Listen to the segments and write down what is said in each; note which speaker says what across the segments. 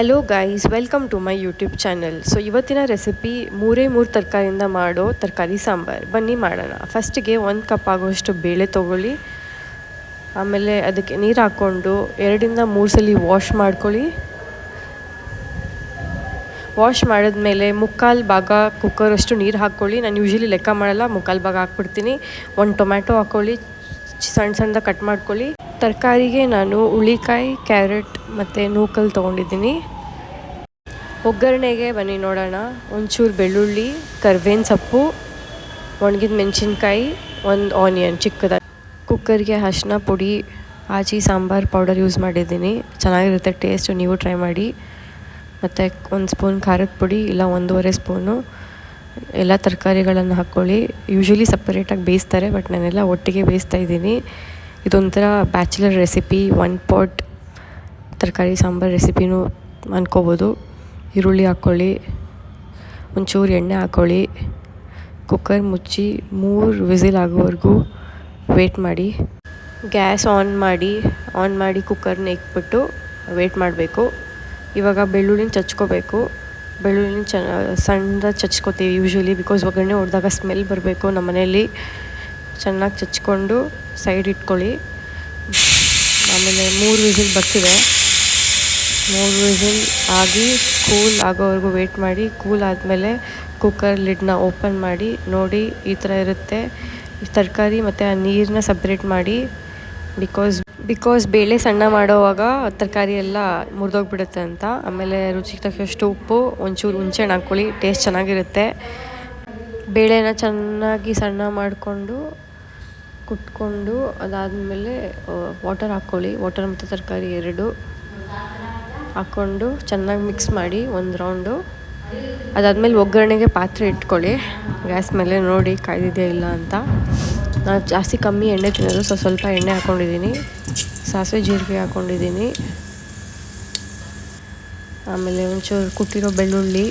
Speaker 1: Hello guys welcome to my YouTube channel so ಇವತ್ತಿನ recipe ಮೂರೇ ಮೂರು ತರಕಾರಿಯಿಂದ ಮಾಡೋ ತರಕಾರಿ ಸಾಂಬಾರು. ಬನ್ನಿ ಮಾಡೋಣ. ಫಸ್ಟಿಗೆ ಒಂದು ಕಪ್ ಆಗುವಷ್ಟು ಬೇಳೆ ತೊಗೊಳ್ಳಿ. ಆಮೇಲೆ ಅದಕ್ಕೆ ನೀರು ಹಾಕ್ಕೊಂಡು ಎರಡರಿಂದ ಮೂರು ಸಲ ವಾಶ್ ಮಾಡ್ಕೊಳ್ಳಿ. ವಾಶ್ ಮಾಡಿದ್ಮೇಲೆ ಮುಕ್ಕಾಲು ಭಾಗ ಕುಕ್ಕರಷ್ಟು ನೀರು ಹಾಕ್ಕೊಳ್ಳಿ. ನಾನು ಯೂಶಲಿ ಲೆಕ್ಕ ಮಾಡಲ್ಲ. ಮುಕ್ಕಾಲು ಭಾಗ ಹಾಕ್ಬಿಡ್ತೀನಿ. ಒಂದು ಟೊಮ್ಯಾಟೊ ಹಾಕ್ಕೊಳ್ಳಿ. ಸಣ್ಣ ಸಣ್ಣದಾಗಿ ಕಟ್ ಮಾಡ್ಕೊಳ್ಳಿ. ತರಕಾರಿಗೆ ನಾನು ಹುಳಿಕಾಯಿ, ಕ್ಯಾರೆಟ್ ಮತ್ತು ನೂಕಲ್ ತೊಗೊಂಡಿದ್ದೀನಿ. ಒಗ್ಗರಣೆಗೆ ಬನ್ನಿ ನೋಡೋಣ. ಒಂಚೂರು ಬೆಳ್ಳುಳ್ಳಿ, ಕರ್ಬೇವಿನ ಸೊಪ್ಪು, ಒಣಗಿದ ಮೆಣಸಿನ್ಕಾಯಿ, ಒಂದು ಆನಿಯನ್ ಚಿಕ್ಕದಾಗಿ. ಕುಕ್ಕರ್ಗೆ ಅರಿಶಿನ ಪುಡಿ, ಆಚಿ ಸಾಂಬಾರು ಪೌಡರ್ ಯೂಸ್ ಮಾಡಿದ್ದೀನಿ. ಚೆನ್ನಾಗಿರುತ್ತೆ ಟೇಸ್ಟು, ನೀವು ಟ್ರೈ ಮಾಡಿ. ಮತ್ತು ಒಂದು ಸ್ಪೂನ್ ಖಾರದ ಪುಡಿ, ಇಲ್ಲ ಒಂದೂವರೆ ಸ್ಪೂನು. ಎಲ್ಲ ತರಕಾರಿಗಳನ್ನು ಹಾಕ್ಕೊಳ್ಳಿ. ಯೂಶ್ವಲಿ ಸಪ್ರೇಟಾಗಿ ಬೇಯಿಸ್ತಾರೆ, ಬಟ್ ನಾನೆಲ್ಲ ಒಟ್ಟಿಗೆ ಬೇಯಿಸ್ತಾ ಇದ್ದೀನಿ. ಇದೊಂಥರ ಬ್ಯಾಚುಲರ್ ರೆಸಿಪಿ ಒನ್ ಪಾಟ್ ತರಕಾರಿ, ಸಾಂಬಾರು ರೆಸಿಪಿನೂ ಅನ್ಕೋಬೋದು. ಈರುಳ್ಳಿ ಹಾಕ್ಕೊಳ್ಳಿ, ಒಂಚೂರು ಎಣ್ಣೆ ಹಾಕ್ಕೊಳ್ಳಿ ಕುಕ್ಕರ್ ಮುಚ್ಚಿ ಮೂರು ವಿಸಿಲ್ ಆಗೋವರೆಗೂ ವೇಟ್ ಮಾಡಿ. ಗ್ಯಾಸ್ ಆನ್ ಮಾಡಿ ಆನ್ ಮಾಡಿ ಕುಕ್ಕರ್ನ ಇಕ್ಬಿಟ್ಟು ವೇಟ್ ಮಾಡಬೇಕು. ಇವಾಗ ಬೆಳ್ಳುಳ್ಳಿನ ಚಚ್ಕೋಬೇಕು. ಬೆಳ್ಳುಳ್ಳಿನ ಚ, ಸಣ್ಣದಾಗಿ ಚಚ್ಕೋತೀವಿ ಯೂಶ್ವಲಿ ಬಿಕಾಸ್ ಒಗ್ಗರಣೆ ಹೊಡೆದಾಗ ಸ್ಮೆಲ್ ಬರಬೇಕು ನಮ್ಮ ಮನೆಯಲ್ಲಿ ಚೆನ್ನಾಗಿ ಚಚ್ಕೊಂಡು ಸೈಡ್ ಇಟ್ಕೊಳ್ಳಿ. ಆಮೇಲೆ ಮೂರು ವಿಸಿಲ್ ಬರ್ತಿದೆ. ಮೂರು ವಿಸಿಲ್ ಆಗಿ ಕೂಲ್ ಆಗೋವರೆಗೂ ವೆಯ್ಟ್ ಮಾಡಿ, ಕೂಲ್ ಆದಮೇಲೆ ಕುಕ್ಕರ್ ಲಿಡ್ನ ಓಪನ್ ಮಾಡಿ, ನೋಡಿ ಈ ಥರ ಇರುತ್ತೆ. ತರಕಾರಿ ಮತ್ತು ಆ ನೀರನ್ನ ಸಪ್ರೇಟ್ ಮಾಡಿ ಬಿಕಾಸ್ ಬಿಕಾಸ್ ಬೇಳೆ ಸಣ್ಣ ಮಾಡೋವಾಗ ತರಕಾರಿ ಎಲ್ಲ ಮುರಿದೋಗ್ಬಿಡುತ್ತೆ ಅಂತ. ಆಮೇಲೆ ರುಚಿಗೆ ತಕ್ಕಷ್ಟು ಉಪ್ಪು, ಒಂಚೂರು ಹುಣ್ಸೆಹಣ್ಣು ಹಾಕ್ಕೊಳ್ಳಿ ಟೇಸ್ಟ್ ಚೆನ್ನಾಗಿರುತ್ತೆ. ಬೇಳೆನ ಚೆನ್ನಾಗಿ ಸಣ್ಣ ಮಾಡಿಕೊಂಡು ಕುಟ್ಕೊಂಡು ಅದಾದಮೇಲೆ ವಾಟರ್ ಹಾಕ್ಕೊಳ್ಳಿ. ವಾಟರ್ ಮತ್ತು ತರಕಾರಿ ಎರಡು ಹಾಕ್ಕೊಂಡು ಚೆನ್ನಾಗಿ ಮಿಕ್ಸ್ ಮಾಡಿ ಒಂದು ರೌಂಡು ಅದಾದಮೇಲೆ ಒಗ್ಗರಣೆಗೆ ಪಾತ್ರೆ ಇಟ್ಕೊಳ್ಳಿ. ಗ್ಯಾಸ್ ಮೇಲೆ ನೋಡಿ ಕಾಯ್ದಿದೆಯಾ ಇಲ್ಲ ಅಂತ. ನಾನು ಜಾಸ್ತಿ ಕಮ್ಮಿ ಎಣ್ಣೆ ತಿನ್ನೋದು, ಸೊ, ಸ್ವಲ್ಪ ಎಣ್ಣೆ ಹಾಕ್ಕೊಂಡಿದ್ದೀನಿ ಸಾಸಿವೆ ಜೀರಿಗೆ ಹಾಕ್ಕೊಂಡಿದ್ದೀನಿ ಆಮೇಲೆ ಒಂಚೂರು ಕುಟ್ಟಿರೋ ಬೆಳ್ಳುಳ್ಳಿ,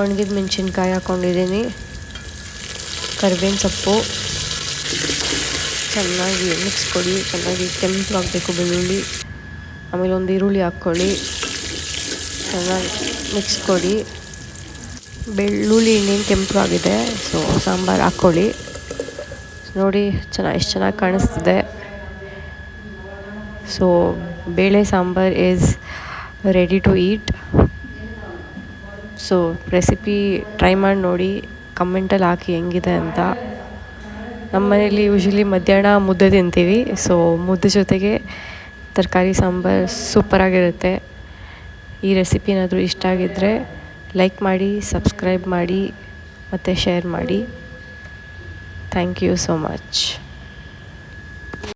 Speaker 1: ಒಣಗಿದ ಮೆಣಸಿನ್ಕಾಯಿ ಹಾಕ್ಕೊಂಡಿದ್ದೀನಿ ಕರಿಬೇವಿನ ಸೊಪ್ಪು. ಚೆನ್ನಾಗಿ ಮಿಕ್ಸ್ ಕೊಡಿ. ಚೆನ್ನಾಗಿ ಕೆಂಪು ಹಾಕಬೇಕು ಬೆಳ್ಳುಳ್ಳಿ. ಆಮೇಲೆ ಒಂದು ಈರುಳ್ಳಿ ಹಾಕ್ಕೊಳ್ಳಿ. ಚೆನ್ನಾಗಿ ಮಿಕ್ಸ್ ಕೊಡಿ. ಬೆಳ್ಳುಳ್ಳಿ ಇನ್ನೇನು ಕೆಂಪಾಗಿದೆ ಸೊ ಸಾಂಬಾರು ಹಾಕ್ಕೊಳ್ಳಿ. ನೋಡಿ, ಚೆನ್ನಾಗಿ ಎಷ್ಟು ಚೆನ್ನಾಗಿ ಕಾಣಿಸ್ತಿದೆ. ಸೊ ಬೇಳೆ sambar is ready to eat so recipe try ಮಾಡಿ ನೋಡಿ. ಕಮೆಂಟಲ್ಲಿ ಹಾಕಿ ಹೆಂಗಿದೆ ಅಂತ. ನಮ್ಮ ಮನೇಲಿ ಯೂಶ್ವಲಿ ಮಧ್ಯಾಹ್ನ ಮುದ್ದೆ ತಿಂತೀವಿ. ಸೊ ಮುದ್ದೆ ಜೊತೆಗೆ ತರಕಾರಿ, ಸಾಂಬಾರು ಸೂಪರಾಗಿರುತ್ತೆ ಈ ರೆಸಿಪಿ ಏನಾದರೂ ಇಷ್ಟ ಆಗಿದ್ದರೆ ಲೈಕ್ ಮಾಡಿ ಸಬ್ಸ್ಕ್ರೈಬ್ ಮಾಡಿ, ಮತ್ತು ಶೇರ್ ಮಾಡಿ. Thank you so much